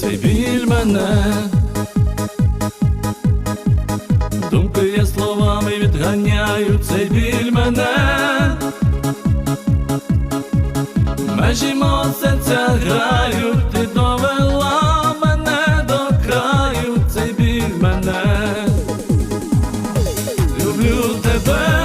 Цей біль мене, думки я словами відганяю, цей біль мене, межі мого серця грають, ти довела мене до краю, цей біль мене, люблю тебе.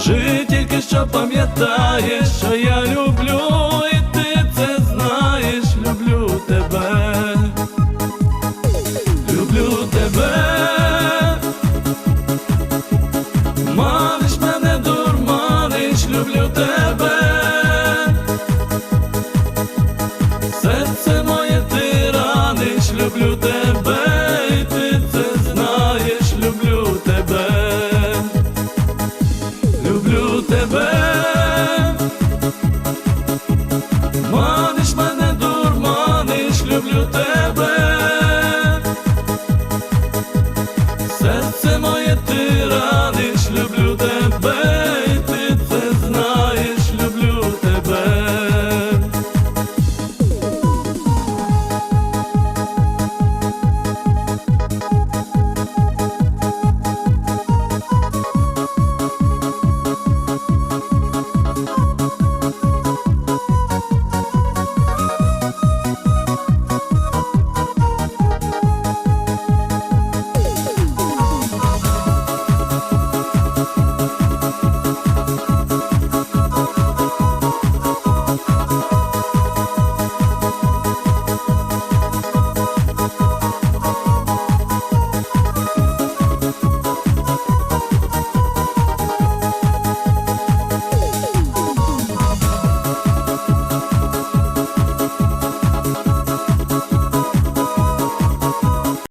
Скажи тільки, що пам'ятаєш, що я люблю.